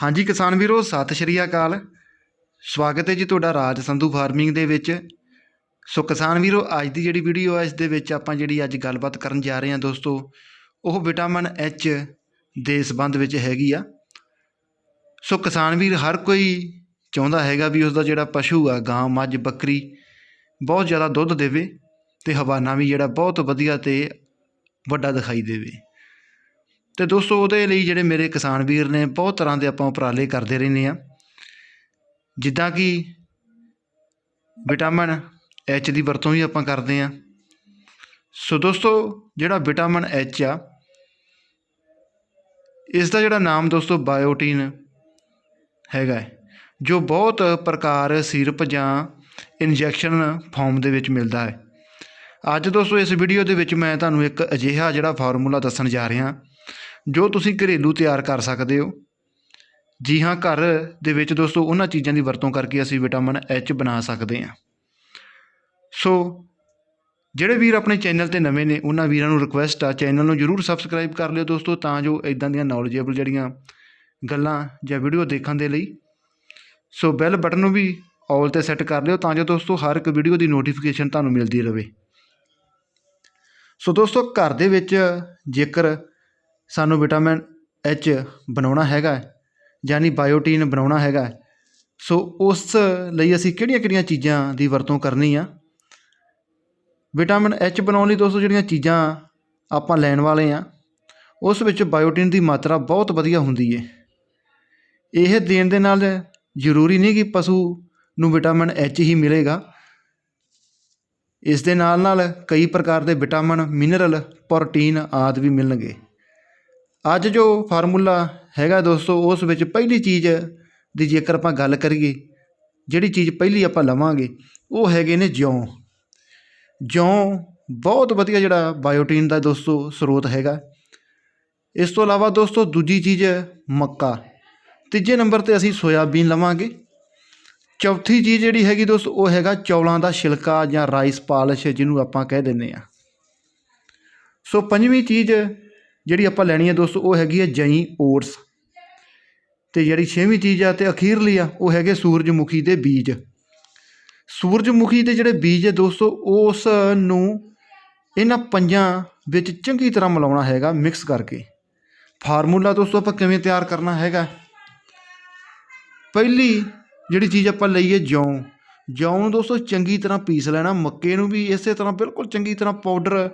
ਹਾਂਜੀ ਕਿਸਾਨ ਵੀਰੋ, ਸਤਿ ਸ਼੍ਰੀ ਅਕਾਲ। ਸਵਾਗਤ ਹੈ ਜੀ ਤੁਹਾਡਾ ਰਾਜ ਸੰਧੂ ਫਾਰਮਿੰਗ ਦੇ ਵਿੱਚ। ਸੋ ਕਿਸਾਨ ਵੀਰੋ, ਅੱਜ ਦੀ ਜਿਹੜੀ ਵੀਡੀਓ ਹੈ, ਇਸ ਦੇ ਵਿੱਚ ਆਪਾਂ ਜਿਹੜੀ ਅੱਜ ਗੱਲਬਾਤ ਕਰਨ ਜਾ ਰਹੇ ਹਾਂ ਦੋਸਤੋ, ਉਹ ਵਿਟਾਮਿਨ ਐਚ ਦੇ ਸੰਬੰਧ ਵਿੱਚ ਹੈਗੀ ਆ। ਸੋ ਕਿਸਾਨ ਵੀਰ, ਹਰ ਕੋਈ ਚਾਹੁੰਦਾ ਹੈਗਾ ਵੀ ਉਸ ਦਾ ਜਿਹੜਾ ਪਸ਼ੂ ਆ, ਗਾਂ, ਮੱਝ, ਬੱਕਰੀ, ਬਹੁਤ ਜ਼ਿਆਦਾ ਦੁੱਧ ਦੇਵੇ ਤੇ ਹਵਾਨਾ ਵੀ ਜਿਹੜਾ ਬਹੁਤ ਵਧੀਆ ਤੇ ਵੱਡਾ ਦਿਖਾਈ ਦੇਵੇ। ਤੇ ਦੋਸਤੋ, ਉਹਦੇ ਲਈ ਜਿਹੜੇ ਮੇਰੇ ਕਿਸਾਨ ਵੀਰ ਨੇ ਬਹੁਤ ਤਰ੍ਹਾਂ ਦੇ ਆਪਾਂ ਉਪਰਾਲੇ ਕਰਦੇ ਰਹਿੰਦੇ ਆ ਜਿੱਦਾਂ ਕਿ ਵਿਟਾਮਿਨ ਐਚ ਦੀ ਵਰਤੋਂ ਵੀ ਆਪਾਂ ਕਰਦੇ ਆ ਸੋ ਦੋਸਤੋ, ਜਿਹੜਾ ਵਿਟਾਮਿਨ ਐਚ ਆ, ਇਸ ਦਾ ਜਿਹੜਾ ਨਾਮ ਦੋਸਤੋ ਬਾਇਓਟਿਨ ਹੈਗਾ ਜੋ ਬਹੁਤ ਪ੍ਰਕਾਰ ਸਿਰਪ ਜਾਂ ਇੰਜੈਕਸ਼ਨ ਫਾਰਮ ਦੇ ਵਿੱਚ ਮਿਲਦਾ ਹੈ। ਅੱਜ ਦੋਸਤੋ, ਇਸ ਵੀਡੀਓ ਦੇ ਵਿੱਚ ਮੈਂ ਤੁਹਾਨੂੰ ਇੱਕ ਅਜਿਹਾ ਜਿਹੜਾ ਫਾਰਮੂਲਾ ਦੱਸਣ ਜਾ ਰਿਹਾ। ਜੋ ਤੁਸੀਂ ਘਰੇਲੂ ਤਿਆਰ ਕਰ ਸਕਦੇ ਹੋ। ਜੀ ਹਾਂ, ਘਰ ਦੇ ਵਿੱਚ ਦੋਸਤੋ, ਉਹਨਾਂ ਚੀਜ਼ਾਂ ਦੀ ਵਰਤੋਂ ਕਰਕੇ ਅਸੀਂ ਵਿਟਾਮਿਨ ਐਚ ਬਣਾ ਸਕਦੇ ਹਾਂ। ਸੋ, ਜਿਹੜੇ ਵੀਰ ਆਪਣੇ ਚੈਨਲ ਤੇ ਨਵੇਂ ਨੇ, ਉਹਨਾਂ ਵੀਰਾਂ ਨੂੰ ਰਿਕੁਐਸਟ ਆ, ਚੈਨਲ ਨੂੰ ਜਰੂਰ ਸਬਸਕ੍ਰਾਈਬ ਕਰ ਲਿਓ ਦੋਸਤੋ, ਤਾਂ ਜੋ ਇਦਾਂ ਦੀਆਂ ਨੌਲੇਜੇਬਲ ਜਿਹੜੀਆਂ ਗੱਲਾਂ ਜਾਂ ਵੀਡੀਓ ਦੇਖਣ ਦੇ ਲਈ। ਸੋ ਬੈਲ ਬਟਨ ਨੂੰ ਵੀ ਆਲ ਤੇ ਸੈੱਟ ਕਰ ਲਿਓ, ਤਾਂ ਜੋ ਦੋਸਤੋ, ਹਰ ਇੱਕ ਵੀਡੀਓ ਦੀ ਨੋਟੀਫਿਕੇਸ਼ਨ ਤੁਹਾਨੂੰ ਮਿਲਦੀ ਰਹੇ। ਸੋ ਦੋਸਤੋ, ਘਰ ਦੇ ਵਿੱਚ ਜੇਕਰ ਸਾਨੂੰ ਵਿਟਾਮਿਨ ਐਚ ਬਣਾਉਣਾ ਹੈਗਾ ਯਾਨੀ ਬਾਇਓਟੀਨ ਬਣਾਉਣਾ ਹੈਗਾ ਸੋ ਉਸ ਲਈ ਅਸੀਂ ਕਿਹੜੀਆਂ-ਕਿਹੜੀਆਂ ਚੀਜ਼ਾਂ ਦੀ ਵਰਤੋਂ ਕਰਨੀ ਆ? ਵਿਟਾਮਿਨ ਐਚ ਬਣਾਉਣ ਲਈ ਦੋਸਤੋ ਜਿਹੜੀਆਂ ਚੀਜ਼ਾਂ ਆਪਾਂ ਲੈਣ ਵਾਲੇ ਆ, ਉਸ ਵਿੱਚ ਬਾਇਓਟਿਨ ਦੀ ਮਾਤਰਾ ਬਹੁਤ ਵਧੀਆ ਹੁੰਦੀ ਹੈ ਇਹ ਦੇਣ ਦੇ ਨਾਲ ਜ਼ਰੂਰੀ ਨਹੀਂ ਕਿ ਪਸ਼ੂ ਨੂੰ ਵਿਟਾਮਿਨ ਐਚ ਹੀ ਮਿਲੇਗਾ। ਇਸ ਦੇ ਨਾਲ ਨਾਲ ਕਈ ਪ੍ਰਕਾਰ ਦੇ ਵਿਟਾਮਿਨ, ਮਿਨਰਲ, ਪ੍ਰੋਟੀਨ ਆਦਿ ਵੀ ਮਿਲਣਗੇ। ਅੱਜ ਜੋ ਫਾਰਮੂਲਾ ਹੈਗਾ ਦੋਸਤੋ, ਉਸ ਵਿੱਚ ਪਹਿਲੀ ਚੀਜ਼ ਦੀ ਜੇਕਰ ਆਪਾਂ ਗੱਲ ਕਰੀਏ, ਜਿਹੜੀ ਚੀਜ਼ ਪਹਿਲੀ ਆਪਾਂ ਲਵਾਂਗੇ, ਉਹ ਹੈਗੇ ਨੇ ਜੌਂ। ਜੌਂ ਬਹੁਤ ਵਧੀਆ ਜਿਹੜਾ ਬਾਇਓਟਿਨ ਦਾ ਦੋਸਤੋ ਸਰੋਤ ਹੈਗਾ। ਇਸ ਤੋਂ ਇਲਾਵਾ ਦੋਸਤੋ, ਦੂਜੀ ਚੀਜ਼ ਮੱਕਾ। ਤੀਜੇ ਨੰਬਰ ਤੇ ਅਸੀਂ ਸੋਇਆਬੀਨ ਲਵਾਂਗੇ। ਚੌਥੀ ਚੀਜ਼ ਜਿਹੜੀ ਹੈਗੀ ਦੋਸਤੋ, ਉਹ ਹੈਗਾ ਚੌਲਾਂ ਦਾ ਛਿਲਕਾ ਜਾਂ ਰਾਈਸ ਪਾਲਿਸ਼, ਜਿਹਨੂੰ ਆਪਾਂ ਕਹਿ ਦਿੰਦੇ ਆ ਸੋ ਪੰਜਵੀਂ ਚੀਜ਼ ਜਿਹੜੀ ਆਪਾਂ ਲੈਣੀ ਹੈ ਦੋਸਤੋ, ਉਹ ਹੈਗੀ ਹੈ ਜਈ ਓਟਸ। ਤੇ ਜਿਹੜੀ ਛੇਵੀਂ ਚੀਜ਼ ਆ ਤੇ ਅਖੀਰਲੀ ਆ, ਉਹ ਹੈਗੇ ਸੂਰਜਮੁਖੀ ਦੇ ਬੀਜ। ਸੂਰਜਮੁਖੀ ਦੇ ਜਿਹੜੇ ਬੀਜ ਹੈ ਦੋਸਤੋ, ਉਸ ਨੂੰ ਇਹਨਾਂ ਪੰਜਾਂ ਵਿੱਚ ਚੰਗੀ ਤਰ੍ਹਾਂ ਮਿਲਾਉਣਾ ਹੈਗਾ, ਮਿਕਸ ਕਰਕੇ। ਫਾਰਮੂਲਾ ਦੋਸਤੋ, ਆਪਾਂ ਕਿਵੇਂ ਤਿਆਰ ਕਰਨਾ ਹੈਗਾ? ਪਹਿਲੀ ਜਿਹੜੀ ਚੀਜ਼ ਆਪਾਂ ਲਈਏ ਜੌਂ। ਜੌਂ ਨੂੰ ਦੋਸਤੋ, ਚੰਗੀ ਤਰ੍ਹਾਂ ਪੀਸ ਲੈਣਾ, ਮੱਕੇ ਨੂੰ ਵੀ ਇਸੇ ਤਰ੍ਹਾਂ ਬਿਲਕੁਲ ਚੰਗੀ ਤਰ੍ਹਾਂ ਪਾਊਡਰ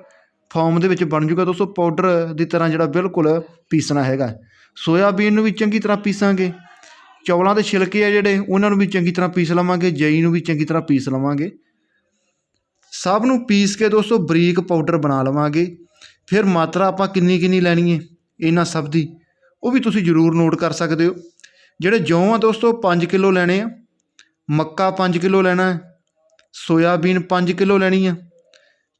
ਫੋਮ ਦੇ ਵਿੱਚ ਬਣ ਜੂਗਾ ਦੋਸਤੋ ਪਾਊਡਰ ਦੀ ਤਰ੍ਹਾਂ ਜਿਹੜਾ ਬਿਲਕੁਲ ਪੀਸਣਾ ਹੈਗਾ। ਸੋਇਆਬੀਨ ਨੂੰ ਵੀ ਚੰਗੀ ਤਰ੍ਹਾਂ ਪੀਸਾਂਗੇ। ਚੌਲਾਂ ਦੇ ਛਿਲਕੇ ਆ ਜਿਹੜੇ, ਉਹਨਾਂ ਨੂੰ ਵੀ ਚੰਗੀ ਤਰ੍ਹਾਂ ਪੀਸ ਲਵਾਂਗੇ, ਜਈ ਨੂੰ ਵੀ ਚੰਗੀ ਤਰ੍ਹਾਂ ਪੀਸ ਲਵਾਂਗੇ। ਸਭ ਨੂੰ ਪੀਸ ਕੇ ਦੋਸਤੋ, ਬਰੀਕ ਪਾਊਡਰ ਬਣਾ ਲਵਾਂਗੇ। ਫਿਰ ਮਾਤਰਾ ਆਪਾਂ ਕਿੰਨੀ ਕਿੰਨੀ ਲੈਣੀ ਹੈ ਇਹਨਾਂ ਸਭ ਦੀ, ਉਹ ਵੀ ਤੁਸੀਂ ਜ਼ਰੂਰ ਨੋਟ ਕਰ ਸਕਦੇ ਹੋ। ਜਿਹੜੇ ਜੌਂ ਆ ਦੋਸਤੋ 5 ਕਿਲੋ ਲੈਣੇ ਆ। ਮੱਕਾ 5 ਕਿਲੋ ਲੈਣਾ ਹੈ ਸੋਇਆਬੀਨ 5 ਕਿਲੋ ਲੈਣੀ ਆ।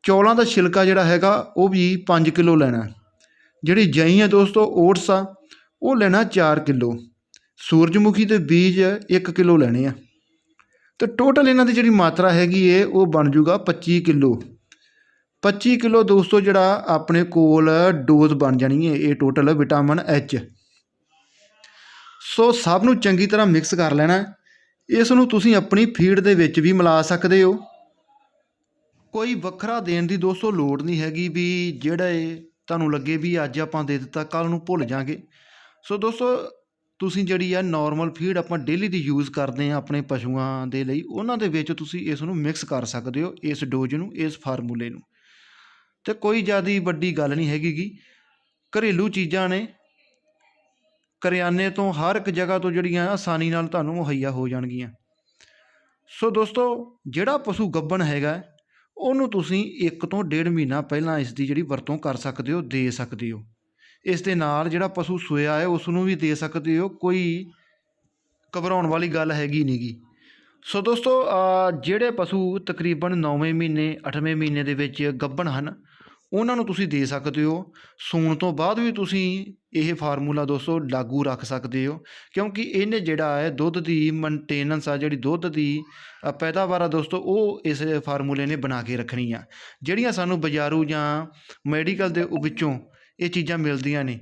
ਚੌਲਾਂ ਦਾ ਛਿਲਕਾ ਜਿਹੜਾ ਹੈਗਾ, ਉਹ ਵੀ 5 ਕਿਲੋ ਲੈਣਾ ਜਿਹੜੀ ਜਈ ਆ ਦੋਸਤੋ, ਓਟਸ ਆ, ਉਹ ਲੈਣਾ 4 ਕਿਲੋ। ਸੂਰਜਮੁਖੀ ਦੇ ਬੀਜ 1 ਕਿਲੋ ਲੈਣੇ ਆ। ਤੇ ਟੋਟਲ ਇਹਨਾਂ ਦੀ ਜਿਹੜੀ ਮਾਤਰਾ ਹੈਗੀ ਏ, ਉਹ ਬਣ ਜੂਗਾ 25 ਕਿਲੋ। 25 ਕਿਲੋ ਦੋਸਤੋ ਜਿਹੜਾ ਆਪਣੇ ਕੋਲ ਡੋਜ਼ ਬਣ ਜਾਣੀ ਹੈ ਇਹ ਟੋਟਲ ਵਿਟਾਮਿਨ ਐਚ ਸੋ ਸਭ ਨੂੰ ਚੰਗੀ ਤਰ੍ਹਾਂ ਮਿਕਸ ਕਰ ਲੈਣਾ। ਇਸ ਨੂੰ ਤੁਸੀਂ ਆਪਣੀ ਫੀਡ ਦੇ ਵਿੱਚ ਵੀ ਮਿਲਾ ਸਕਦੇ ਹੋ। ਕੋਈ ਵੱਖਰਾ ਦੇਣ ਦੀ ਦੋਸਤੋ ਲੋੜ ਨਹੀਂ ਹੈਗੀ ਵੀ ਜਿਹੜਾ ਇਹ ਤੁਹਾਨੂੰ ਲੱਗੇ ਵੀ ਅੱਜ ਆਪਾਂ ਦੇ ਦਿੱਤਾ ਕੱਲ ਨੂੰ ਭੁੱਲ ਜਾਾਂਗੇ। ਸੋ ਦੋਸਤੋ, ਤੁਸੀਂ ਜਿਹੜੀ ਆ ਨਾਰਮਲ ਫੀਡ ਆਪਾਂ ਡੇਲੀ ਦੀ ਯੂਜ਼ ਕਰਦੇ ਆ ਆਪਣੇ ਪਸ਼ੂਆਂ ਦੇ ਲਈ, ਉਹਨਾਂ ਦੇ ਵਿੱਚ ਤੁਸੀਂ ਇਸ ਨੂੰ ਮਿਕਸ ਕਰ ਸਕਦੇ ਹੋ, ਇਸ ਡੋਜ਼ ਨੂੰ, ਇਸ ਫਾਰਮੂਲੇ ਨੂੰ। ਤੇ ਕੋਈ ਜ਼ਿਆਦਾ ਵੱਡੀ ਗੱਲ ਨਹੀਂ ਹੈਗੀ ਘਰੇਲੂ ਚੀਜ਼ਾਂ ਨੇ। ਕਰਿਆਨੇ ਤੋਂ ਹਰ ਇੱਕ ਜਗ੍ਹਾ ਤੋਂ ਜਿਹੜੀਆਂ ਆਸਾਨੀ ਨਾਲ ਤੁਹਾਨੂੰ ਮੁਹੱਈਆ ਹੋ ਜਾਣਗੀਆਂ। ਸੋ ਦੋਸਤੋ, ਜਿਹੜਾ ਪਸ਼ੂ ਗੱਬਣ ਹੈਗਾ ਉਹਨੂੰ ਤੁਸੀਂ ਇੱਕ ਤੋਂ ਡੇਢ ਮਹੀਨਾ ਪਹਿਲਾਂ ਇਸ ਦੀ ਜਿਹੜੀ ਵਰਤੋਂ ਕਰ ਸਕਦੇ ਹੋ, ਦੇ ਸਕਦੇ ਹੋ। ਇਸ ਦੇ ਨਾਲ ਜਿਹੜਾ ਪਸ਼ੂ ਸੋਇਆ ਹੈ ਉਸ ਨੂੰ ਵੀ ਦੇ ਸਕਦੇ ਹੋ, ਕੋਈ ਘਬਰਾਉਣ ਵਾਲੀ ਗੱਲ ਹੈਗੀ ਨਹੀਂਗੀ ਸੋ ਦੋਸਤੋ ਜਿਹੜੇ ਪਸ਼ੂ ਤਕਰੀਬਨ 9ਵੇਂ ਮਹੀਨੇ 8ਵੇਂ ਮਹੀਨੇ ਦੇ ਵਿੱਚ ਗੱਭਣ ਹਨ ਉਹਨਾਂ ਨੂੰ ਤੁਸੀਂ ਦੇ ਸਕਦੇ ਹੋ। ਸੂਣ ਤੋਂ ਬਾਅਦ ਵੀ ਤੁਸੀਂ ਇਹ ਫਾਰਮੂਲਾ ਦੋਸਤੋ ਲਾਗੂ ਰੱਖ ਸਕਦੇ ਹੋ। ਕਿਉਂਕਿ ਇਹਨੇ ਜਿਹੜਾ ਹੈ ਦੁੱਧ ਦੀ ਮੇਨਟੇਨੈਂਸ ਆ, ਜਿਹੜੀ ਦੁੱਧ ਦੀ ਪੈਦਾਵਾਰ ਆ ਦੋਸਤੋ, ਉਹ ਇਸ ਫਾਰਮੂਲੇ ਨੇ ਬਣਾ ਕੇ ਰੱਖਣੀ ਆ। ਜਿਹੜੀਆਂ ਸਾਨੂੰ ਬਾਜ਼ਾਰੂ ਜਾਂ ਮੈਡੀਕਲ ਦੇ ਵਿੱਚੋਂ ਇਹ ਚੀਜ਼ਾਂ ਮਿਲਦੀਆਂ ਨੇ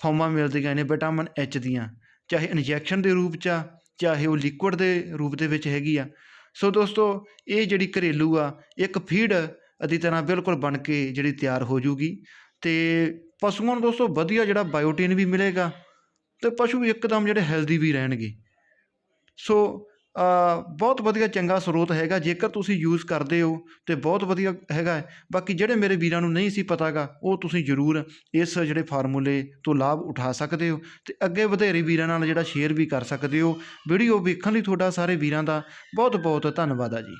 ਫਾਰਮਾਂ ਮਿਲਦੀਆਂ ਨੇ ਵਿਟਾਮਿਨ ਐਚ ਦੀਆਂ, ਚਾਹੇ ਇੰਜੈਕਸ਼ਨ ਦੇ ਰੂਪ 'ਚ ਆ, ਚਾਹੇ ਉਹ ਲਿਕੁਇਡ ਦੇ ਰੂਪ ਦੇ ਵਿੱਚ ਹੈਗੀ ਆ। ਸੋ ਦੋਸਤੋ, ਇਹ ਜਿਹੜੀ ਘਰੇਲੂ ਆ, ਇੱਕ ਫੀਡ ਦੀ ਤਰ੍ਹਾਂ ਬਿਲਕੁਲ ਬਣ ਕੇ ਜਿਹੜੀ ਤਿਆਰ ਹੋ ਜੂਗੀ। ਤੇ ਪਸ਼ੂਆਂ ਨੂੰ ਦੋਸਤੋ ਵਧੀਆ ਜਿਹੜਾ ਬਾਇਓਟਿਨ ਵੀ ਮਿਲੇਗਾ ਤੇ ਪਸ਼ੂ ਇੱਕਦਮ ਜਿਹੜੇ ਹੈਲਦੀ ਵੀ ਰਹਿਣਗੇ। ਸੋ ਬਹੁਤ ਵਧੀਆ ਚੰਗਾ ਸਰੋਤ ਹੈਗਾ, ਜੇਕਰ ਤੁਸੀਂ ਯੂਜ਼ ਕਰਦੇ ਹੋ ਤੇ ਬਹੁਤ ਵਧੀਆ ਹੈਗਾ ਬਾਕੀ ਜਿਹੜੇ ਮੇਰੇ ਵੀਰਾਂ ਨੂੰ ਨਹੀਂ ਸੀ ਪਤਾਗਾ, ਉਹ ਤੁਸੀਂ ਜ਼ਰੂਰ ਇਸ ਜਿਹੜੇ ਫਾਰਮੂਲੇ ਤੋਂ ਲਾਭ ਉਠਾ ਸਕਦੇ ਹੋ ਤੇ ਅੱਗੇ ਵਧੇਰੇ ਵੀਰਾਂ ਨਾਲ ਜਿਹੜਾ ਸ਼ੇਅਰ ਵੀ ਕਰ ਸਕਦੇ ਹੋ। ਵੀਡੀਓ ਵੇਖਣ ਲਈ ਤੁਹਾਡਾ ਸਾਰੇ ਵੀਰਾਂ ਦਾ ਬਹੁਤ ਬਹੁਤ ਧੰਨਵਾਦ ਆ ਜੀ।